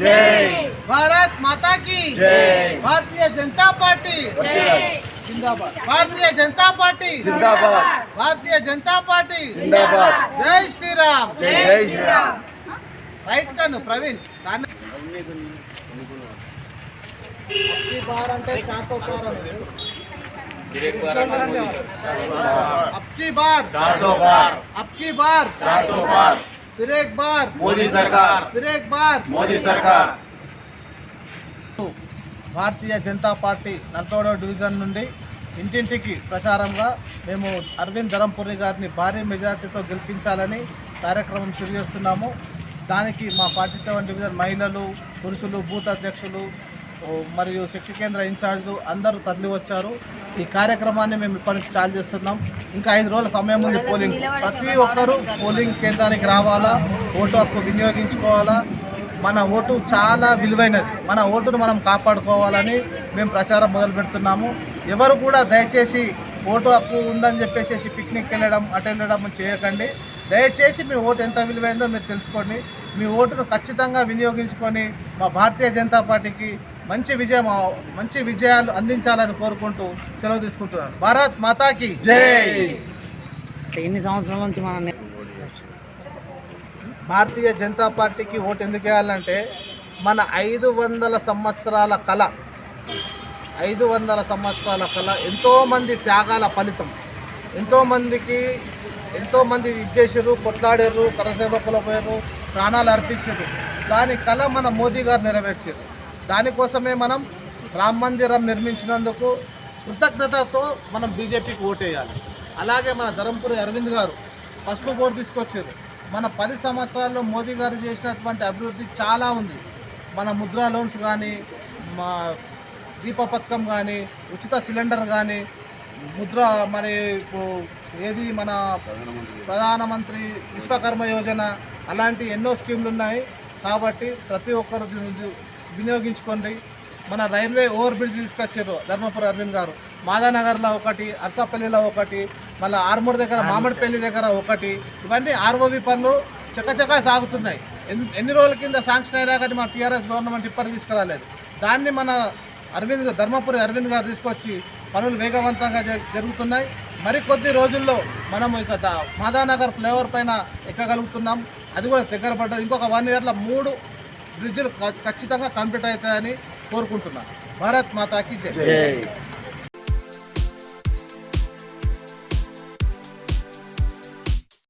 జై భారత్ మాతా की జై भारतीय जनता पार्टी जिंदाबाद भारतीय जनता पार्टी జిందాబాద్ भारतीय जनता पार्टी జిందాబాద్ జై శ్రీరామ్ జై శ్రీరామ్ రైట్ కను ప్రవీణ్ దాన్ని అబ్కి బార్ అంటే చార్సో బార్ అనేది. అబ్కి బార్ चार सौ बार అబ్కి బార్ चार सौ बार फिर एक बार मोदी सरकार फिर एक बार मोदी सरकार భారతీయ జనతా పార్టీ నల్గొండ డివిజన్ నుండి ఇంటింటికి ప్రచారంగా మేము అరవింద్ ధరంపురి గారిని భారీ మెజార్టీతో గెలిపించాలని కార్యక్రమం శురు చేస్తున్నాము దానికి మా ఫార్టీ సెవెన్ డివిజన్ మహిళలు పురుషులు బూత్ అధ్యక్షులు ఓ, మరియు శక్తి కేంద్ర ఇన్ఛార్జ్లు అందరూ తరలి వచ్చారు. ఈ కార్యక్రమాన్ని మేము ఇప్పటి నుంచి చాలు చేస్తున్నాం. ఇంకా ఐదు రోజుల సమయం ఉంది పోలింగ్. ప్రతి ఒక్కరూ పోలింగ్ కేంద్రానికి రావాలా? ఓటు హక్కు వినియోగించుకోవాలా? మన ఓటు చాలా విలువైనది. మన ఓటును మనం కాపాడుకోవాలని మేము ప్రచారం మొదలు పెడుతున్నాము. ఎవరు కూడా దయచేసి ఓటు హక్కు ఉందని చెప్పేసి పిక్నిక్ వెళ్ళడం అటు వెళ్ళడం చేయకండి. దయచేసి మీ ఓటు ఎంత విలువైందో మీరు తెలుసుకోండి. మీ ఓటును ఖచ్చితంగా వినియోగించుకొని మా భారతీయ జనతా పార్టీకి మంచి విజయం మంచి విజయాలు అందించాలని కోరుకుంటూ సెలవు తీసుకుంటున్నాను. భారత్ మాతాకి జై! ఎన్ని సంవత్సరాల నుంచి మన భారతీయ జనతా పార్టీకి ఓటు ఎందుకు వేయాలంటే మన ఐదు వందల సంవత్సరాల కళ ఐదు వందల సంవత్సరాల కళ ఎంతోమంది త్యాగాల ఫలితం. ఎంతోమందికి ఎంతోమంది ఇచ్చేసారు కొట్లాడారు కరసేవకులు పోయారు ప్రాణాలు అర్పించారు దాని కళ మన మోదీ గారు నెరవేర్చారు దానికోసమే మనం రామ మందిరం నిర్మించినందుకు కృతజ్ఞతతో మనం బీజేపీకి ఓటేయాలి. అలాగే మన ధరంపురి అరవింద్ గారు పసుపు బోర్డు తీసుకొచ్చారు. మన పది సంవత్సరాల్లో మోదీ గారు చేసినటువంటి అభివృద్ధి చాలా ఉంది. మన ముద్రా లోన్స్ కానీ మా దీప పథకం కానీ ఉచిత సిలిండర్ కానీ ముద్ర మరి ఏది మన ప్రధానమంత్రి విశ్వకర్మ యోజన అలాంటి ఎన్నో స్కీమ్లు ఉన్నాయి. కాబట్టి ప్రతి ఒక్కరు దీన్ని వినియోగించుకోండి. మన రైల్వే ఓవర్ బ్రిడ్జ్ తీసుకొచ్చారు ధర్మపురి అరవింద్ గారు. మాదానగర్లో ఒకటి అర్సపల్లిలో ఒకటి మళ్ళీ ఆర్మూర్ దగ్గర మామిడిపల్లి దగ్గర. ఒకటి. ఇవన్నీ ఆర్ఓవి పనులు చకచకా సాగుతున్నాయి. ఎన్ని ఎన్ని రోజుల కింద శాంక్షన్ అయినా కానీ మా టీఆర్ఎస్ గవర్నమెంట్ ఇప్పటికి తీసుకురాలేదు. దాన్ని మన అరవింద్ ధర్మపురి అరవింద్ గారు తీసుకొచ్చి పనులు వేగవంతంగా జరుగుతున్నాయి. మరికొద్ది రోజుల్లో మనం ఇక మాదానగర్ ఫ్లేవర్ పైన ఎక్కగలుగుతున్నాం. అది కూడా దగ్గర పడ్డది. ఇంకొక వన్ ఇయర్లో మూడు బ్రిడ్జిలు ఖచ్చితంగా కంప్లీట్ అవుతాయని కోరుకుంటున్నాను. భారత్ మాతాకి జై.